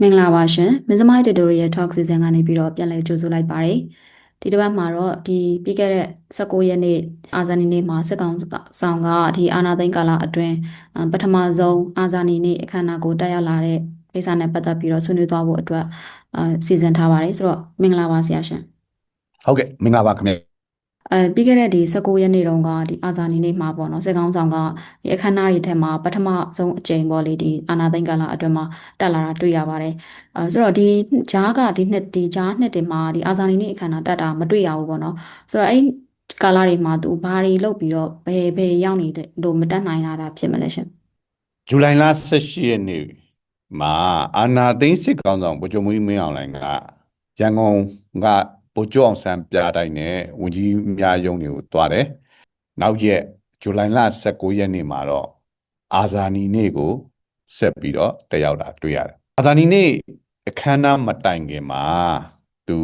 မင်္ဂလာပါရှင်မဇမိုင်း tutorial talk season ကနေပြီးတော့ပြန်လည်ကြိုဆိုလိုက်ပါတယ်ဒီတစ်ပတ်မှာတော့ဒီပြီးခဲ့တဲ့19ရက်နေ့အာဇာနည်နေ့မှာစစ်ကောင်ဆောင်ကဒီအာနာသိန်းကာလအတွင်းပထမဆုံးအာဇာနည်နေ့အခမ်းအနားကိုတက်ရောက်လာတဲ့ကိစ္စနဲ့ပတ်သက်ပြီးတော့ဆွေးနွေးသွားဖို့အတွက်အာစီစဉ်ထားပါတယ်ဆိုတော့မင်္ဂလာပါဆရာရှင်ဟုတ်ကဲ့မင်္ဂလာပါခင်ဗျ အဲပြီးခဲ့တဲ့ဒီ19ရက်နေ့တုန်းကဒီအာဇာနည်နေ့မှာပေါ့နော်စစ်ကောင်ဆောင်ကဒီအခမ်းအနားတွေထဲမှာပထမဆုံးအကြိမ်ပေါ့လေဒီအာနာသိန်းကာလအတွင်းမှာတက်လာတာတွေ့ရပါတယ်အဲဆိုတော့ဒီဂျားကဒီနှစ်ဒီဂျားနှစ်တွေမှာဒီအာဇာနည်နေ့အခမ်းအနားတက်တာမတွေ့ရဘူးပေါ့နော်ဆိုတော့အဲ့ကာလတွေမှာသူဘာတွေလုပ်ပြီးတော့ဘယ်ဘယ်တွေရောက်နေတယ်လို့မတက်နိုင်တာတာဖြစ်မလဲရှင်ဇူလိုင်လ18ရက်နေ့မှာအာနာသိန်းစစ်ကောင်ဆောင်ဗိုလ်ချုပ်မူကြီးမင်းအောင်လှိုင်ကရန်ကုန်က ဗိုလ်ချုပ်အောင်ဆန်းပြတိုင်းနဲ့ဝန်ကြီးများရုံးတွေကိုတွားတယ်နောက်ရက်ဇူလိုင်လ19ရက်နေ့မှာတော့အာဇာနည်နေ့ကိုဆက်ပြီးတော့တက်ရောက်တာတွေ့ရတယ်အာဇာနည်နေ့အခမ်းအနားမတိုင်ခင်မှာသူ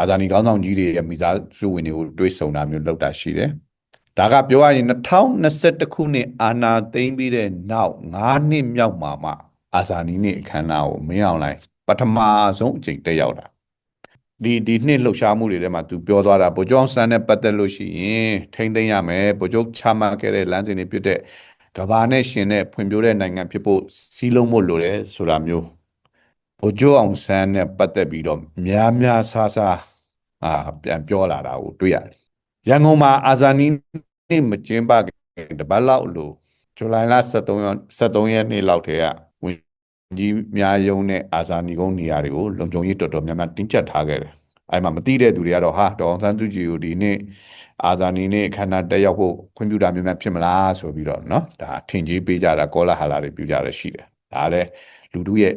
အာဇာနည်ကောင်းဆောင်ကြီးတွေရဲ့မိသားစုဝင်တွေကိုတွေ့ဆုံတာမျိုးလုပ်တာရှိတယ်ဒါကပြောရရင်2021ခုနှစ်အာနာသိမ့်ပြီးတဲ့နောက်9နှစ်မြောက်မှာမှအာဇာနည်နေ့အခမ်းအနားကိုမင်းအောင်လိုင်းပထမဆုံးအကြိမ်တက်ရောက်တာ ဒီဒီနှစ်လှုပ်ရှားမှုတွေထဲမှာသူပြောသွားတာဗိုလ်ချုပ်အောင်ဆန်းနဲ့ပတ်သက်လို့ရှိရင်ထိမ့်သိမ်းရမယ်ဗိုလ်ချုပ်ချမှတ်ခဲ့တဲ့လမ်းစဉ်တွေဖြစ်တဲ့ကဘာနဲ့ရှင်တဲ့ဖွံ့ဖြိုးတဲ့နိုင်ငံဖြစ်ဖို့စီးလုံးဖို့လိုတယ်ဆိုတာမျိုးဗိုလ်ချုပ်အောင်ဆန်းနဲ့ပတ်သက်ပြီးတော့များများဆဆာအာပြန်ပြောလာတာကိုတွေ့ရတယ်ရန်ကုန်မှာအာဇာနည်နေ့မကျင်းပခင်တပတ်လောက်လို့ဇူလိုင်လ23ရက်23ရက်နေ့လောက်တည်းကဝင် ကြီးများယုံတဲ့အာဇာနည်ကုန်းနေရာတွေကိုလုံခြုံရေးတော်တော်များများတင်းကျပ်ထားခဲ့တယ်။အဲ့မှာမသိတဲ့သူတွေကတော့ဟာဒေါအောင်ဆန်းစုကြည်ကိုဒီနေ့အာဇာနည်နေ့အခမ်းအနားတက်ရောက်ဖို့ခွင့်ပြုတာမျိုးများဖြစ်မလားဆိုပြီးတော့နော်ဒါထင်ကြီးပေးကြတာကောလာဟလာတွေပြုကြရရှိတယ်။ဒါလည်းလူတို့ရဲ့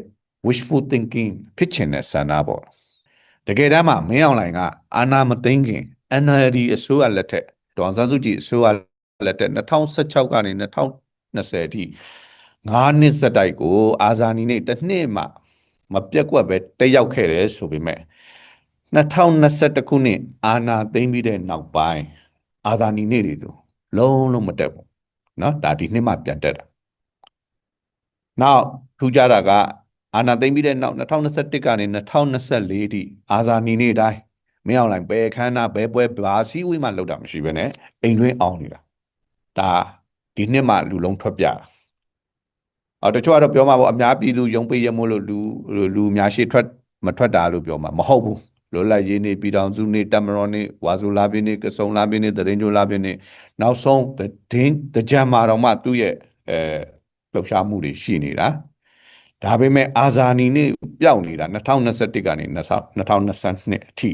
wishful thinking ဖြစ်ချင်တဲ့ဆန္ဒပေါ့။တကယ်တမ်းမှာမင်းအောင်လှိုင်ကအာဏာမသိမ်းခင် NLD အစိုးရလက်ထက်ဒေါအောင်ဆန်းစုကြည်အစိုးရလက်ထက်2016ကနေ2020အထိ 9နှစ်စက်တိုက်ကိုအာဇာနည်နေ့တစ်နှစ်မှမပြတ်ကွက်ပဲတက်ရောက်ခဲ့တယ်ဆိုပေမဲ့2021ခုနှစ်အာဏာသိမ်းပြီးတဲ့နောက်ပိုင်းအာဇာနည်နေ့တွေဆိုလုံးလုံးမတက်ဘူးเนาะဒါဒီနှစ်မှပြန်တက်တာနောက်ထူးခြားတာကအာဏာသိမ်းပြီးတဲ့နောက်2021ကနေ2024အထိအာဇာနည်နေ့တိုင်းမင်းအောင်လိုင်ဘယ်ခမ်းနားဘယ်ပွဲဘာစည်းဝေးမှလောက်တာမရှိဘဲနဲ့အိမ်တွင်းအောင်နေတာဒါဒီနှစ်မှလူလုံးထွက်ပြတာ အော်တချို့ကတော့ပြောမှာပေါ့အများပြည်သူယုံပေးရမို့လို့လူလူအများရှိထွက်မထွက်တာလို့ပြောမှာမဟုတ်ဘူးလောလိုက်ရေးနေပြည်တော်စုနေတမရောနေဝါစုလာပြင်းနေကစုံလာပြင်းနေတရင်ကျိုလာပြင်းနေနောက်ဆုံးဒင်းတကြံမာတော်မှသူ့ရဲ့အဲလှုပ်ရှားမှုတွေရှိနေတာဒါပေမဲ့အာဇာနည်နေ့ပျောက်နေတာ2021ကနေ2022အထိ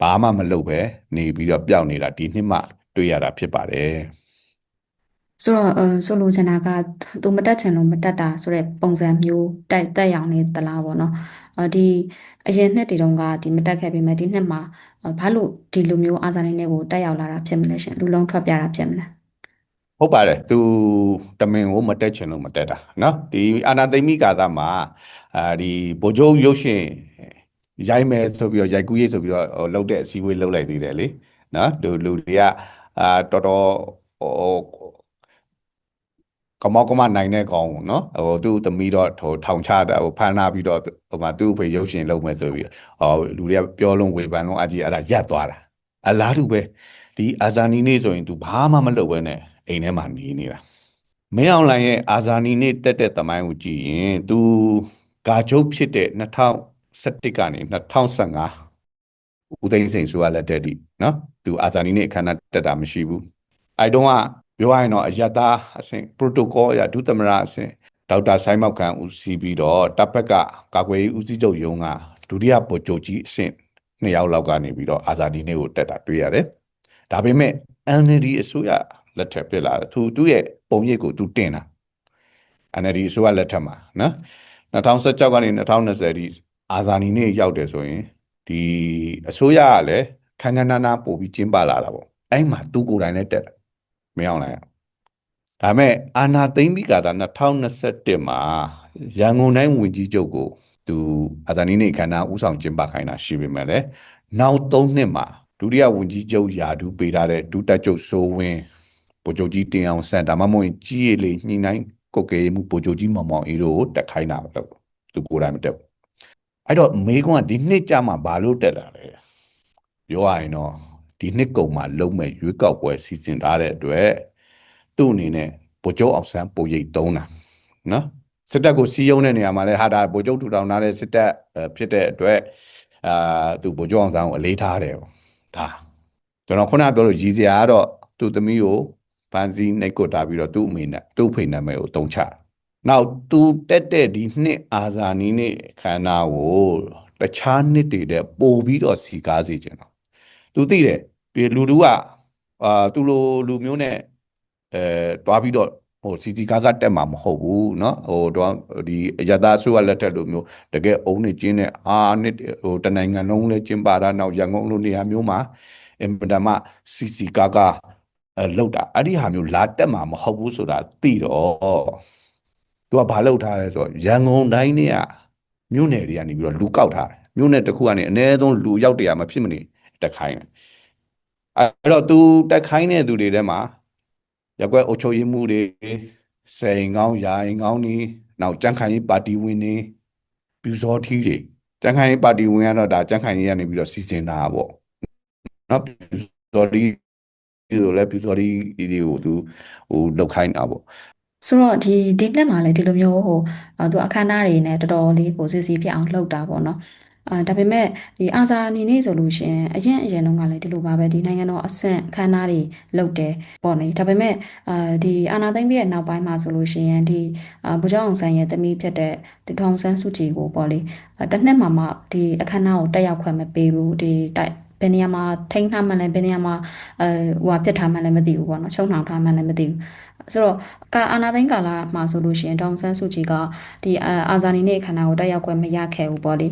ဘာမှမလုပ်ပဲနေပြီးတော့ပျောက်နေတာဒီနှစ်မှတွေ့ရတာဖြစ်ပါတယ် ဆိုတော့အဲဆိုလိုချင်တာကသူမတက်ချင်လို့မတက်တာဆိုတဲ့ပုံစံမျိုးတက်တက်ရောင်နေသလားပေါ့နော်အဲဒီအရင်နှစ်တွေတုန်းကဒီမတက်ခဲ့ပေမဲ့ဒီနှစ်မှာဘာလို့ဒီလိုမျိုးအာဇာနည်နေ့ကိုတက်ရောက်လာတာဖြစ်မလဲရှင်လူလုံးထွက်ပြတာဖြစ်မလဲ ဟုတ်ပါတယ်သူတမင်ကိုမတက်ချင်လို့မတက်တာเนาะဒီအာနာသိမိကာသမှာအာဒီဗိုလ်ချုပ်ရုပ်ရှင်ရိုက်မယ်ဆိုပြီးတော့ရိုက်ကူးရေးဆိုပြီးတော့ဟိုလှုပ်တဲ့အစည်းအဝေးလှုပ်လိုက်သေးတယ်လေเนาะလူလူတွေကအာတော်တော်ဟို ကမောက်ကမနိုင်တဲ့ကောင်ပေါ့နော်ဟိုသူ့သမီးတော့ဟိုထောင်ချတာဟိုဖမ်းထားပြီးတော့ဟိုမှာသူ့အဖေရုပ်ရှင်လုပ်မယ်ဆိုပြီးဟောလူတွေကပြောလုံးဝေဖန်လုံးအကြီးအဲ့ဒါရပ်သွားတာအလားတူပဲဒီအာဇာနီနေ့ဆိုရင် तू ဘာမှမလုပ်ဘဲနဲ့အိမ်ထဲမှာနေနေတာမင်းအောင်လှိုင်ရဲ့အာဇာနီနေ့တက်တဲ့သမိုင်းကိုကြည့်ရင် तू ဂါချုပ်ဖြစ်တဲ့2017ကနေ2015ဦးသိန်းစိန်ဆိုတာလက်တက်တိနော် तू အာဇာနီနေ့အခမ်းအနားတက်တာမရှိဘူးအဲတုန်းက ပြောရရင်တော့အယက်သားအဆင့် protocol အရဒုသမရအဆင့်ဒေါက်တာဆိုင်မောက်ခံဦးစီးပြီးတော့တပ်ဖက်ကကာကွယ်ရေးဦးစီးချုပ်ရုံးကဒုတိယဗိုလ်ချုပ်ကြီးအဆင့်နှစ်ယောက်လောက်ကနေပြီးတော့အာဇာနည်နေ့ကိုတက်တာတွေ့ရတယ်ဒါပေမဲ့ NLD အစိုးရလက်ထက်ပြစ်လာတယ်သူသူ့ရဲ့ပုံရိပ်ကိုသူတင်တာ NLD အစိုးရလက်ထက်မှာနော်2016ကနေ2020အထိအာဇာနည်နေ့ရောက်တယ်ဆိုရင်ဒီအစိုးရကလည်းခန်းခန်းနာနာပို့ပြီးကျင်းပလာတာပေါ့အဲ့မှာသူကိုယ်တိုင်လည်းတက်တယ် မင်းအောင်လိုက်ဒါမဲ့အာနာသိမ့်ပြီးကသာ2021မှာရန်ကုန်တိုင်းဝန်ကြီးချုပ်ကိုသူအာဇာနည်နေ့ခန္ဓာဥဆောင်ကျင်းပခိုင်းတာရှိပေမဲ့လည်းနောက်3နှစ်မှာဒုတိယဝန်ကြီးချုပ်ယာဒူးပေးထားတဲ့ဒုတက်ချုပ်စိုးဝင်းဗိုလ်ချုပ်ကြီးတင်အောင်ဆန်ဒါမှမဟုတ်ကြီးရည်လေညှိနှိုင်းကုတ်ကဲမှုဗိုလ်ချုပ်ကြီးမောင်မောင်အေးတို့တက်ခိုင်းတာပဲလို့သူကိုယ်တိုင်မတက်ဘူးအဲ့တော့မေကွန်းကဒီနှစ်ကြမှာဘာလို့တက်လာလဲပြောရရင်တော့ ဒီနှစ်ကုန်မှာလုံးမဲ့ရွေးကောက်ပွဲစီစဉ်ထားတဲ့အတွက်သူ့အနေနဲ့ဗိုလ်ချုပ်အောင်ဆန်းပုံရိပ်သုံးတာနော်စစ်တပ်ကိုစီးရုံးတဲ့နေရာမှာလဲဟာဒါဗိုလ်ချုပ်ထူထောင်ထားတဲ့စစ်တပ်အဲဖြစ်တဲ့အတွက်အာသူဗိုလ်ချုပ်အောင်ဆန်းကိုအလေးထားတယ်ပေါ့ဒါကျွန်တော်ခုနပြောလို့ရည်စရာကတော့သူ့သမီးကိုဖန်စီနှိတ်ကွတ်ထားပြီးတော့သူ့အမေနဲ့သူ့ဖေနာမည်ကိုတုံးချနောက်သူတက်တဲ့ဒီနှစ်အာဇာနည်နေ့ခန္ဓာကိုတခြားနှစ်တွေတဲ့ပို့ပြီးတော့စီကားစေချင်တော့သူသိတယ် ပြည်လူလူကအာသူလိုလူမျိုးနဲ့အဲတွားပြီးတော့ဟိုစီစီကားကားတက်မှာမဟုတ်ဘူးเนาะဟိုတော့ဒီအရသာဆိုရလက်ထက်လိုမျိုးတကယ်အုံနဲ့ကျင်းတဲ့အာနှစ်ဟိုတနိုင်ငံလုံးလဲကျင်းပါတာနောက်ရန်ကုန်လိုနေရာမျိုးမှာအင်ပဒမစီစီကားကားအဲလောက်တာအဲ့ဒီဟာမျိုးလာတက်မှာမဟုတ်ဘူးဆိုတာသိတော့သူကဘာလောက်ထားလဲဆိုတော့ရန်ကုန်တိုင်းเนี่ยမြို့နယ်တွေကနေပြီးတော့လူကောက်ထားတယ်မြို့နယ်တစ်ခုကနေအနည်းဆုံးလူရောက်တရာမဖြစ်မနေတက်ခိုင်းတယ် အဲ့တော့သူတက်ခိုင်းတဲ့သူတွေထဲမှာရက်ကွက်အုပ်ချုပ်ရေးမှုတွေစိန်ကောင်းရာရင်ကောင်းနေနောက်ကြံ့ခိုင်ရေးပါတီဝင်တွေပြူစောထီးတွေကြံ့ခိုင်ရေးပါတီဝင်ကတော့ဒါကြံ့ခိုင်ရေးကနေပြီးတော့စီစဉ်တာပေါ့နော်ပြူစောထီးဆိုလဲပြူစောထီးတွေကိုသူဟိုလောက်ခိုင်းတာပေါ့ဆိုတော့ဒီဒီနှစ်မှာလည်းဒီလိုမျိုးဟိုအာသူအခမ်းအနားတွေနဲ့တော်တော်လေးကိုစစ်စီဖြစ်အောင်လှုပ်တာပေါ့နော် အာဒါပေမဲ့ဒီအာဇာနည်နေ့ဆိုလို့ရှရင်အရင်အရင်တုန်းကလည်းဒီလိုပါပဲဒီနိုင်ငံတော်အဆင့်အခမ်းအနားတွေလုပ်တယ်ပေါ့လေဒါပေမဲ့အာဒီအာနာသိမ့်ပြီးတဲ့နောက်ပိုင်းမှာဆိုလို့ရှရင်ဒီအာဗိုလ်ချုပ်အောင်ဆန်းရဲ့သမီးဖြစ်တဲ့ဒီထောင်ဆန်းစုကြည်ကိုပေါ့လေအာတစ်နှစ်မှမှဒီအခမ်းအနားကိုတက်ရောက်ခွင့်မပေးဘူးဒီတိုက်ဘယ်နေရာမှာထိန်းထားမှန်းလဲဘယ်နေရာမှာအဲဟိုဟာပြစ်ထားမှန်းလဲမသိဘူးပေါ့နော်ချုံနှောင်ထားမှန်းလဲမသိဘူး ဆိုတော့ကာအာနာသိန်းကာလမှာဆိုလို့ရှိရင်ဒေါန်ဆန်းစုကြည်ကဒီအာအာဇာနည်နေ့ခန္ဓာကိုတက်ရောက်ခွင့်မရခဲ့ဘူးပေါ့လေ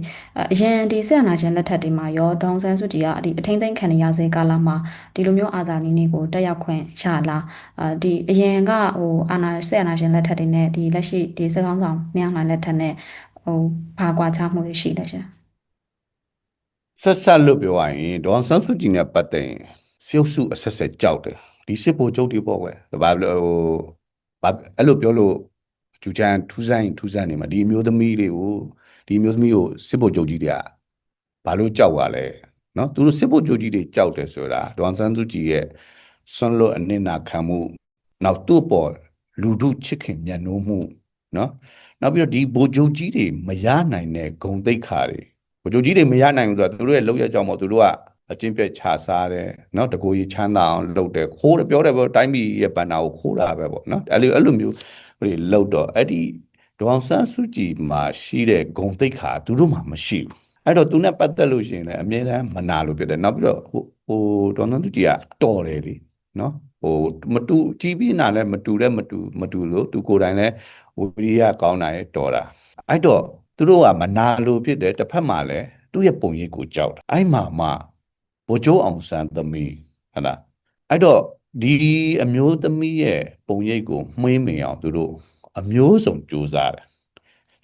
အရင်ဒီဆက်အနာရှင်လက်ထက်တွေမှာရောဒေါန်ဆန်းစုကြည်ကဒီအထိမ့်သိမ့်ခံရစေကာလမှာဒီလိုမျိုးအာဇာနည်နေ့ကိုတက်ရောက်ခွင့်ရလားအာဒီအရင်ကဟိုအာနာဆက်အနာရှင်လက်ထက်တွေနဲ့ဒီလက်ရှိဒီစက်ကောင်းဆောင်မြောင်းလာလက်ထက်နဲ့ဟိုဘာကွာခြားမှုတွေရှိလဲရှင်ဆက်ဆက်လို့ပြောရရင်ဒေါန်ဆန်းစုကြည်နဲ့ပတ်သက်ရင်စီုပ်စုအဆက်ဆက်ကြောက်တယ် ဒီစစ်ဘိုလ်ချုပ်တွေပေါ့ကွယ်ဘာလို့ဟိုဘာအဲ့လိုပြောလို့ကျူချန်ထူးဆန်းထူးဆန်းနေမှာဒီအမျိုးသမီးတွေကိုဒီအမျိုးသမီးကိုစစ်ဘိုလ်ချုပ်ကြီးတွေကဘာလို့ကြောက်ရလဲနော်သူတို့စစ်ဘိုလ်ချုပ်ကြီးတွေကြောက်တယ်ဆိုတာဒေါန်ဆန်းစုကြည်ရဲ့ဆွန်လို့အနစ်နာခံမှုနောက်သူ့ပေါ်လူထုချစ်ခင်မျက်နှာမှုနော်နောက်ပြီးတော့ဒီဘိုလ်ချုပ်ကြီးတွေမရနိုင်တဲ့ဂုံတိတ်ခါတွေဘိုလ်ချုပ်ကြီးတွေမရနိုင်ဘူးဆိုတော့သူတို့ရဲ့လောက်ရကြောင်ပေါ့သူတို့က အကျင့်ပြတ်ခြာစားတယ်နော်တကူကြီးချမ်းသာအောင်လုပ်တယ်ခိုးတယ်ပြောတယ်ပေါ့တိုင်းပြည်ရဲ့ဘန္နာကိုခိုးတာပဲပေါ့နော်အဲ့လိုအဲ့လိုမျိုးဟိုလှုပ်တော့အဲ့ဒီဒေါန်ဆန်းစုကြည်မှာရှိတဲ့ဂုံတိတ်ခါသူတို့မှာမရှိဘူးအဲ့တော့သူနဲ့ပတ်သက်လို့ရှိရင်လည်းအမြဲတမ်းမနာလို့ပြောတယ်နောက်ပြီးတော့ဟိုဟိုဒေါန်ဆန်းစုကြည်ကတော်တယ်လေနော်ဟိုမတူကြည်ပြီးနာလည်းမတူလည်းမတူမတူလို့သူကိုယ်တိုင်လည်းဝိရိယကောင်းတာရဲ့တော်တာအဲ့တော့သူတို့ကမနာလို့ဖြစ်တယ်တစ်ဖက်မှာလည်းသူ့ရဲ့ပုံရိပ်ကိုကြောက်တာအဲ့မှာမှ ဗိုလ်ချုပ်အောင်ဆန်းသမီးဟတ်လားအဲ့တော့ဒီအမျိုးသမီးရဲ့ပုံရိပ်ကိုမှွေးမြင်အောင်သူတို့အမျိုးစုံစူးစမ်းတယ်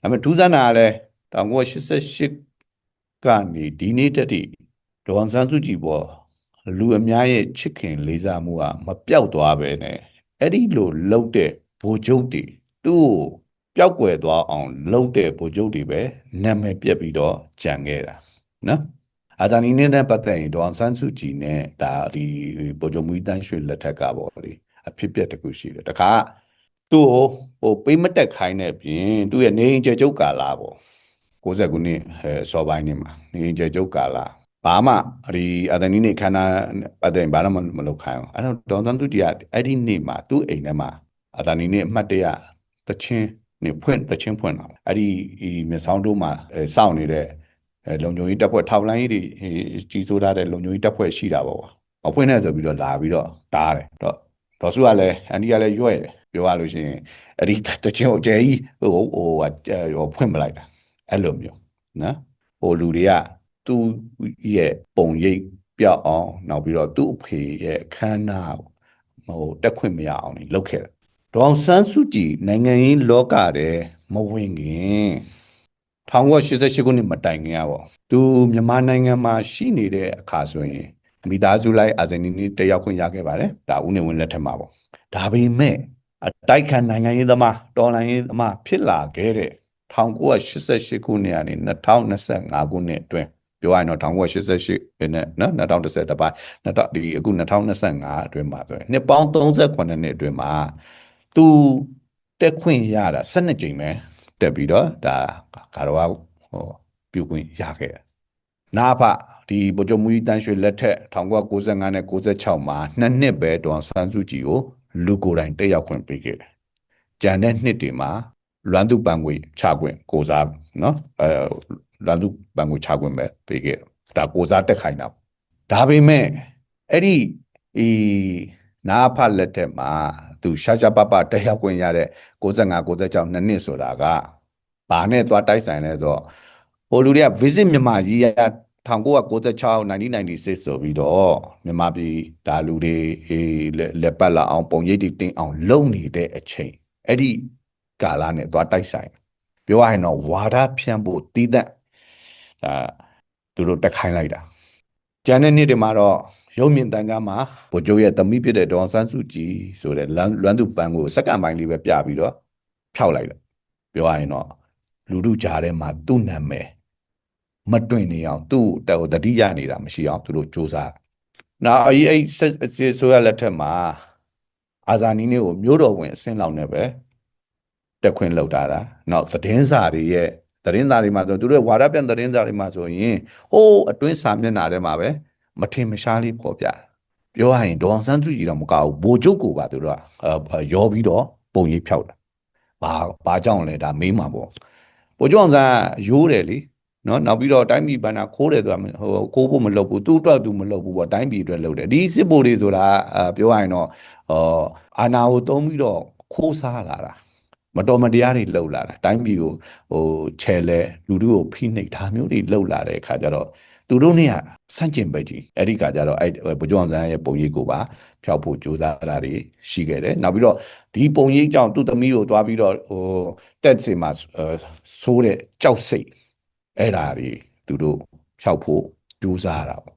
ဒါပေမဲ့ထူးဆန်းတာကလည်း1988ကနေဒီနေ့တည်းဒေါ်အောင်ဆန်းစုကြည်ပေါ်လူအများရဲ့ချစ်ခင်လေးစားမှုကမပြောက်သွားပဲနဲ့အဲ့ဒီလိုလှုပ်တဲ့ဗိုလ်ချုပ်တွေသူ့ကိုပျောက်ကွယ်သွားအောင်လှုပ်တဲ့ဗိုလ်ချုပ်တွေပဲနာမည်ပြက်ပြီးတော့ကြံခဲ့တာနော် အာဇာနည်နဲ့ပတ်သက်ရင်ဒေါအောင်ဆန်းစုကြည်နဲ့ဒါဒီဗိုလ်ချုပ်မူတန်းရွှေလက်ထက်ကပေါ့လေအဖြစ်ပြက်တစ်ခုရှိတယ်တခါသူ့ကိုဟိုပေးမတက်ခိုင်းတဲ့ပြင်သူ့ရဲ့နေအိမ်ကျကျုပ်ကာလာပေါ့60ခုနှစ်အဲစောပိုင်းနေမှာနေအိမ်ကျကျုပ်ကာလာဘာမှဒီအာဇာနည်နေ့ခန္ဓာပတ်သက်ရင်ဘာမှမလုပ်ခိုင်းအောင်အဲ့တော့ဒေါအောင်ဆန်းစုကြည်ကအဲ့ဒီနေ့မှာသူ့အိမ်ထဲမှာအာဇာနည်နေ့အမှတ်တရတချင်းနေဖွင့်တချင်းဖွင့်လာအဲ့ဒီဒီမြဆောင်းတို့မှာအဲစောင့်နေတဲ့ အဲလုံခြုံရေးတပ်ဖွဲ့ထောက်လိုင်းကြီးတွေကြီးစိုးထားတဲ့လုံခြုံရေးတပ်ဖွဲ့ရှိတာပေါ့ကွာမဖွင့်နဲ့ဆိုပြီးတော့လာပြီးတော့တားတယ်တော့ဒေါ်စုကလည်းအန်ဒီကလည်းရွဲ့တယ်ပြောရလို့ရှိရင်အဲ့ဒီတချင်းကိုအကျယ်ကြီးဟိုဟိုဟိုဖွင့်မလိုက်တာအဲ့လိုမျိုးနော်ဟိုလူတွေကသူ့ရဲ့ပုံရိပ်ပြောက်အောင်နောက်ပြီးတော့သူ့အဖေရဲ့ခန္ဓာဟိုတက်ခွင့်မရအောင်နေလုပ်ခဲ့တယ်ဒေါအောင်ဆန်းစုကြည်နိုင်ငံရေးလောကတဲ့မဝင်ခင် 1988ခုနှစ်မတိုင်ခင်อ่ะပေါ့သူမြန်မာနိုင်ငံမှာရှိနေတဲ့အခါဆိုရင်မိသားစုလိုက်အာဇာနည်နေ့တက်ရောက်ခွင့်ရခဲ့ပါတယ်ဒါဦးနေဝင်းလက်ထက်မှာပေါ့ဒါပေမဲ့အတိုက်ခံနိုင်ငံရေးသမားတော်လှန်ရေးသမားဖြစ်လာခဲ့တဲ့1988ခုနှစ်ကနေ2025ခုနှစ်အတွင်းပြောရရင်တော့1988နဲ့နော်2010တပိုင်း2000ဒီအခု2025အတွင်းမှာဆိုရင်နှစ်ပေါင်း38နှစ်အတွင်းမှာသူတက်ခွင့်ရတာ12ကြိမ်ပဲ တက်ပြီးတော့ဒါကာတော်ဟိုပြုခွင့်ရခဲ့တယ်နာဖဒီဗိုလ်ချုပ်မူကြီးတန်းရွှေလက်ထက်1995နဲ့96မှာနှစ်နှစ်ပဲဒေါ်စန်းစုကြည်ကိုလူကိုယ်တိုင်တက်ရောက်ခွင့်ပေးခဲ့တယ်။ကြံတဲ့နှစ်တွေမှာလွမ်းသူပန်ခွေချခွင့်ကိုစားနော်အဲလွမ်းသူပန်ခွေချခွင့်ပဲပေးခဲ့တယ်။ဒါကိုစားတက်ခိုင်းတာ။ဒါပေမဲ့အဲ့ဒီဒီနာဖလက်ထက်မှာ သူရှာရှာပပတက်ရောက်ခွင့်ရတဲ့65 96နှစ်နှစ်ဆိုတာကဘာနဲ့သွားတိုက်ဆိုင်လဲဆိုတော့ဟိုလူတွေက visit မြန်မာကြီးရ1996 1996ဆိုပြီးတော့မြန်မာပြည်ဒါလူတွေအေးလက်ပတ်လာအောင်ပုံရိပ်တွေတင်အောင်လုပ်နေတဲ့အချိန်အဲ့ဒီကာလနဲ့သွားတိုက်ဆိုင်ပြောရရင်တော့ဝါဒဖြန့်ဖို့တည်တံ့ဒါသူတို့တက်ခိုင်းလိုက်တာကျန်တဲ့နေ့တွေမှာတော့ ရုံမြင့်တန်ကြားမှာဗိုလ်ချုပ်ရဲ့သမီးဖြစ်တဲ့ဒေါန်ဆန်းစုကြည်ဆိုတဲ့လွမ်းလွမ်းသူပန်းကိုစက္ကန့်ပိုင်းလေးပဲပြပြီးတော့ဖျောက်လိုက်တယ်ပြောရရင်တော့လူလူကြားထဲမှာသူ့နာမည်မတွင်နေအောင်သူ့တော်တတိယနေတာမရှိအောင်သူတို့စူးစမ်းနောက်အဲ့အဲ့ဆိုရလက်ထက်မှာအာဇာနည်နေကိုမျိုးတော်ဝင်အစင်းလောက်နဲ့ပဲတက်ခွင့်လောက်တာတာနောက်သတင်းစာတွေရဲ့သတင်းစာတွေမှာဆိုသူတို့ဝါဒပြန်သတင်းစာတွေမှာဆိုရင်ဟိုးအတွင်းစာမျက်နှာထဲမှာပဲ မထင်မရှားလေးပေါ်ပြတာပြောရရင်ဒေါအောင်ဆန်းစုကြည်တော့မကဘူးဘိုချုပ်ကိုပါသူတို့ကရောပြီးတော့ပုံရိပ်ဖြောက်တာဘာဘာကြောင့်လဲဒါမေးမှာပေါ့ဘိုချုပ်အောင်ဆန်းရိုးတယ်လေနော်နောက်ပြီးတော့တိုင်းပြည်ဘဏ္ဍာခိုးတယ်ဆိုတာဟိုခိုးဖို့မလုပ်ဘူးသူ့အတွက်သူမလုပ်ဘူးပေါ့တိုင်းပြည်အတွက်လုပ်တယ်ဒီစစ်ဘိုလ်တွေဆိုတာပြောရရင်တော့အာနာကိုတုံးပြီးတော့ခိုးစားလာတာမတော်မတရားတွေလှုပ်လာတာတိုင်းပြည်ကိုဟိုချဲလဲလူတို့ကိုဖိနှိပ်ဒါမျိုးတွေလှုပ်လာတဲ့အခါကျတော့သူတို့နဲ့က ဆန့်ကျင်ဘက်ကြီးအဲ့ဒီခါကျတော့အဲ့ဗိုလ်ချုပ်အောင်ဆန်းရဲ့ပုံရိပ်ကိုပါဖျောက်ဖို့ကြိုးစားတာတွေရှိခဲ့တယ်နောက်ပြီးတော့ဒီပုံရိပ်ကြောင့်သူ့သမီးကိုတွားပြီးတော့ဟိုတက်စီမှာဆိုးတဲ့ကြောက်စိတ်အဲ့ဒါတွေသူတို့ဖျောက်ဖို့ကြိုးစားတာပေါ့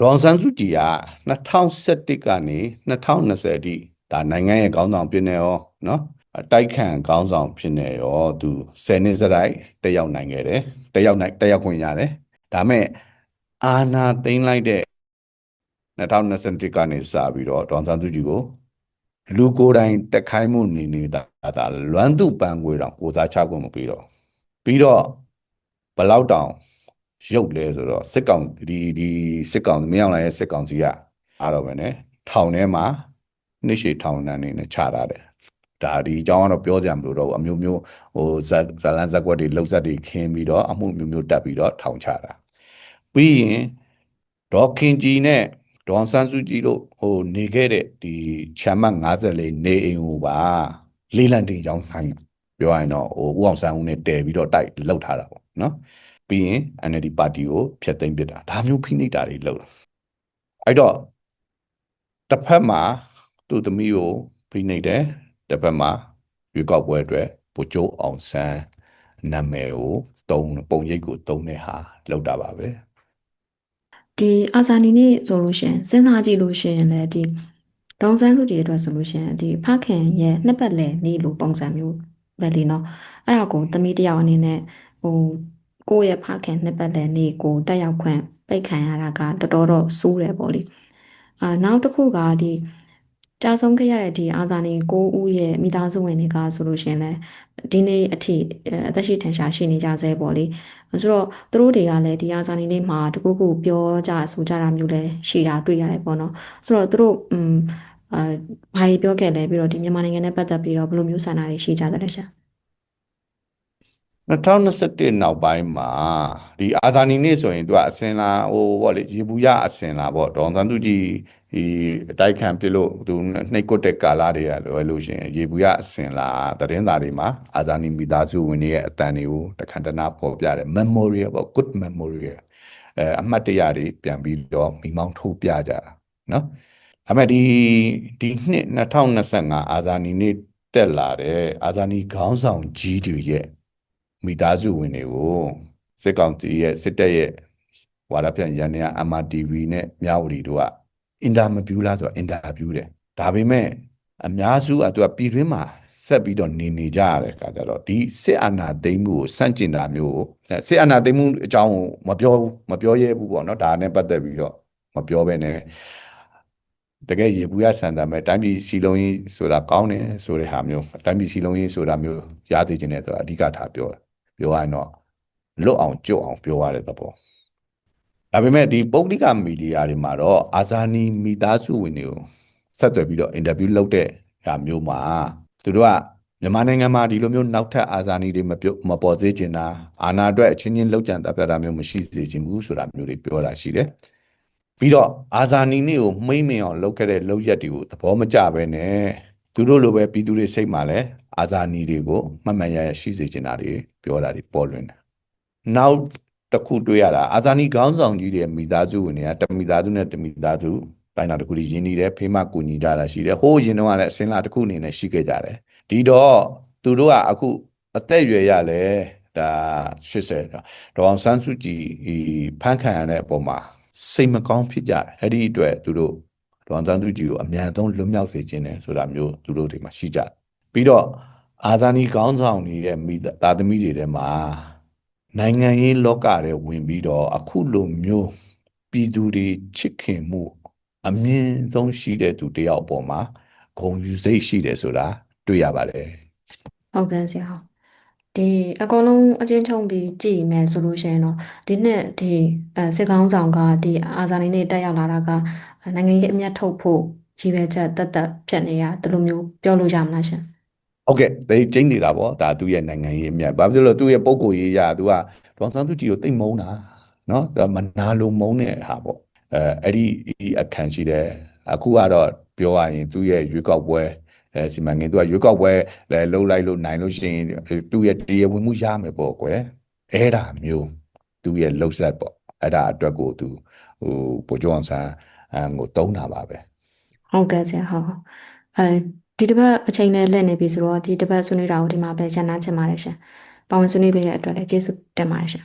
ဒေါန်ဆန်းစုကြည်က2017ကနေ2020အထိဒါနိုင်ငံရဲ့ခေါင်းဆောင်ဖြစ်နေရောနော်တိုက်ခန့်ခေါင်းဆောင်ဖြစ်နေရောသူ10နှစ်စရိုက်တက်ရောက်နိုင်ခဲ့တယ်တက်ရောက်နိုင်တက်ရောက်ခွင့်ရတယ်ဒါမဲ့ အာနာသိမ်းလိုက်တဲ့2021ကနေစပြီးတော့ဒေါန်ဆန်းစုကြည်ကိုလူကိုယ်တိုင်တက်ခိုင်းမှုနေနေတာဒါလွမ်းသူပန်းငွေတော့ကိုစားချခွင့်မပြီးတော့ပြီးတော့ဘလောက်တောင်ရုပ်လဲဆိုတော့စစ်ကောင်ဒီဒီစစ်ကောင်မင်းအောင်လိုင်ရဲ့စစ်ကောင်စီကအားတော့ပဲねထောင်ထဲမှာနှစ်ရှည်ထောင်နှံနေနဲ့ခြာထားတယ်ဒါဒီအကြောင်းကတော့ပြောကြမလို့တော့အမျိုးမျိုးဟိုဇဇလန်ဇက်ကွက်တွေလှုပ်ဆက်တွေခင်းပြီးတော့အမှုမျိုးမျိုးတက်ပြီးတော့ထောင်ချတာ ပြီးရင်ဒေါခင်ကြီးနဲ့ဒေါန်ဆန်းစုကြည်တို့ဟိုနေခဲ့တဲ့ဒီချမ်းမ54နေအိမ်ဟိုပါလေးလံတင်ကြောင်းခိုင်းပြောရရင်တော့ဟိုဦးအောင်ဆန်းဦးနဲ့တဲပြီးတော့တိုက်လှုပ်ထားတာပေါ့နော်ပြီးရင် NLD ပါတီကိုဖျက်သိမ်းပစ်တာဒါမျိုးဖိနှိပ်တာတွေလုပ်တာအဲ့တော့တစ်ဖက်မှာသူ့သမီးကိုဖိနှိပ်တယ်တစ်ဖက်မှာရွေးကောက်ပွဲအတွက်ပူကျိုးအောင်ဆန်းနာမည်ကိုတုံးပုံရိပ်ကိုတုံးတဲ့ဟာလောက်တာပါပဲ ဒီအာဇာနည်နေ့ဆိုလို့ရှရင်စဉ်းစားကြည့်လို့ရှရင်လည်းဒီဒေါန်ဆန်းစုကြည်အတွက်ဆိုလို့ရှရင်ဒီဖခင်ရဲ့နှစ်ပတ်လည်နေ့လိုပုံစံမျိုးပဲလीเนาะအဲ့ဒါကိုသမီးတစ်ယောက်အနေနဲ့ဟိုကိုယ့်ရဲ့ဖခင်နှစ်ပတ်လည်နေ့ကိုတက်ရောက်ခွင့်ပိတ်ခံရတာကတော်တော်တော့စိုးတယ်ပေါ့လေအာနောက်တစ်ခုကဒီ ကြာဆုံးခဲ့ရတဲ့ဒီအာဇာနည်9ဦးရဲ့မိသားစုဝင်တွေကဆိုလို့ရှရင်လည်းဒီနေ့အထိအသက်ရှိထင်ရှားရှိနေကြဆဲပေါ့လေဆိုတော့သူတို့တွေကလည်းဒီအာဇာနည်နေ့မှာတကူကူပြောကြဆိုကြတာမျိုးလည်းရှိတာတွေ့ရတယ်ပေါ့နော်ဆိုတော့သူတို့อืมအာဘာတွေပြောခဲ့လဲပြီးတော့ဒီမြန်မာနိုင်ငံနဲ့ပတ်သက်ပြီးတော့ဘယ်လိုမျိုးဆန္ဒတွေရှိကြသလဲရှာ 2021နောက်ပိုင်းမှာဒီအာဇာနည်နေ့ဆိုရင်သူကအစင်လာဟိုဗောလေရေဘူးရအစင်လာဗောဒေါန်သန်းသူကြီးဒီအတိုက်ခံပြလို့သူနှိတ်ကွက်တဲ့ကာလတွေကလွယ်လို့ရှိရင်ရေဘူးရအစင်လာသတင်းစာတွေမှာအာဇာနည်မိသားစုဝင်တွေရဲ့အတန်တွေကိုတခန္တနာပေါ်ပြတယ် memory ဗော good memory အဲအမှတ်တရတွေပြန်ပြီးတော့မိမောင်းထုတ်ပြကြတာနော်ဒါပေမဲ့ဒီဒီနှစ်2025အာဇာနည်နေ့တက်လာတဲ့အာဇာနည်ခေါင်းဆောင်ကြီးတွေရဲ့ မိသားစုဝင်တွေကိုစစ်ကောင်စီရဲ့စစ်တပ်ရဲ့ဝါဒဖြန့်ရန်နေရ MRTV နဲ့မြဝတီတို့ကအင်တာမဗျူးလားဆိုတော့အင်တာဗျူးတယ်ဒါပေမဲ့အများစုကသူကပြည်တွင်းမှာဆက်ပြီးတော့နေနေကြရတဲ့အခါကျတော့ဒီစစ်အာဏာသိမ်းမှုကိုစန့်ကျင်တာမျိုးကိုအဲစစ်အာဏာသိမ်းမှုအကြောင်းကိုမပြောဘူးမပြောရဲဘူးပေါ့နော်ဒါနဲ့ပတ်သက်ပြီးတော့မပြောဘဲနဲ့တကယ်ရေဘူးရဆန်တာမဲ့တိုင်းပြည်စီလုံးရေးဆိုတာကောင်းတယ်ဆိုတဲ့ဟာမျိုးတိုင်းပြည်စီလုံးရေးဆိုတာမျိုးရစေခြင်းနဲ့ဆိုတာအဓိကထားပြောတာ ပြောရရင်တော့လွတ်အောင်ကြွအောင်ပြောရတဲ့သဘောဒါပေမဲ့ဒီပုဂ္ဂလိကမီဒီယာတွေမှာတော့အာဇာနည်မိသားစုဝင်တွေကိုဆက်သွယ်ပြီးတော့အင်တာဗျူးလုပ်တဲ့ဟာမျိုးမှာသူတို့ကမြန်မာနိုင်ငံမှာဒီလိုမျိုးနောက်ထပ်အာဇာနည်တွေမပြုတ်မပေါ်စေချင်တာအာဏာအတွက်အချင်းချင်းလောက်ကြံတပ်ပြတာမျိုးမရှိစေချင်ဘူးဆိုတာမျိုးတွေပြောတာရှိတယ်ပြီးတော့အာဇာနည်နေ့ကိုမှိမ့်မင်အောင်လုပ်ခဲ့တဲ့လုပ်ရက်တွေကိုသဘောမကျဘဲနဲ့ သူတို့လိုပဲပြည်သူတွေစိတ်မှာလည်းအာဇာနည်တွေကိုမှတ်မှန်ရရရှိစေချင်တာတွေပြောတာတွေပေါ်လွင်တယ်နောက်တစ်ခုတွေ့ရတာအာဇာနည်ခေါင်းဆောင်ကြီးတွေမိသားစုဝင်တွေကတမိသားစုနဲ့တမိသားစုတိုင်းတာတစ်ခုကြီးရင်းနှီးတယ်ဖေးမကူညီကြတာရှိတယ်ဟိုးရင်တော့ကလည်းအစင်းလာတစ်ခုအနေနဲ့ရှိခဲ့ကြတယ်ဒီတော့သူတို့ကအခုအသက်အရွယ်ရလဲဒါ80တော့ဒေါအောင်ဆန်းစုကြည်ဤဖန်ခံရတဲ့အပေါ်မှာစိတ်မကောင်းဖြစ်ကြတယ်အဲ့ဒီအတွက်သူတို့ ဒေါအောင်ဆန်းစုကြည်ကိုအမြန်ဆုံးလွတ်မြောက်စေခြင်းတယ်ဆိုတာမျိုးသူတို့တွေမှာရှိကြတယ်ပြီးတော့အာဇာနည်ခေါင်းဆောင်နေတဲ့မိသားသမီးတွေထဲမှာနိုင်ငံရေးလောကထဲဝင်ပြီးတော့အခုလိုမျိုးပြည်သူတွေချစ်ခင်မှု အမြင့်ဆုံးရှိတဲ့သူတယောက်အပေါ်မှာဂုဏ်ယူစိတ်ရှိတယ်ဆိုတာတွေ့ရပါတယ်ဟုတ်ကဲ့ဆရာဟုတ်ဒီအကုန်လုံးအချင်းချုံပြီးကြည့်မယ်ဆိုလို့ရှိရင်တော့ဒီနှစ်ဒီအဲစစ်ကောင်းဆောင်ကဒီအာဇာနည်နေ့တက်ရောက်လာတာက နိုင်ငံရေးအမြတ်ထုတ်ဖို့ရည်ရွယ်ချက်တက်တက်ဖြတ်နေတာဒီလိုမျိုးပြောလို့ရမလားရှင်ဟုတ်ကဲ့ဒါကျင်းနေတာပေါ့ဒါသူ့ရဲ့နိုင်ငံရေးအမြတ်ဘာဖြစ်လို့သူ့ရဲ့ပုံကိုရေးရသူကဒေါန်ဆန်းသူကြည်ကိုတိတ်မုန်းတာနော်မနာလိုမုန်းတဲ့ဟာပေါ့အဲအဲ့ဒီအခန်းရှိတယ်အခုကတော့ပြောရရင်သူ့ရဲ့ရွေးကောက်ပွဲအဲစီမံကိန်းသူကရွေးကောက်ပွဲလဲလှုပ်လိုက်လို့နိုင်လို့ရှိရင်သူ့ရဲ့တရားဝင်မှုရမယ်ပေါ့ကွယ်အဲ့ဒါမျိုးသူ့ရဲ့လှုပ်ဆက်ပေါ့အဲ့ဒါအတွက်ကိုသူဟိုပိုကျောင်းဆန်း အမ်ကိုတုံးတာပါပဲဟုတ်ကဲ့ဆရာဟုတ်ဟုတ်အဲဒီတစ်ပတ်အချိန်နဲ့လက်နေပြီဆိုတော့ဒီတစ်ပတ်ဆွေးနွေးတာကိုဒီမှာပဲရန်နာချင်ပါတယ်ရှင်ပါဝင်ဆွေးနွေးပေးတဲ့အတွက်လည်းကျေးဇူးတင်ပါတယ်ရှင်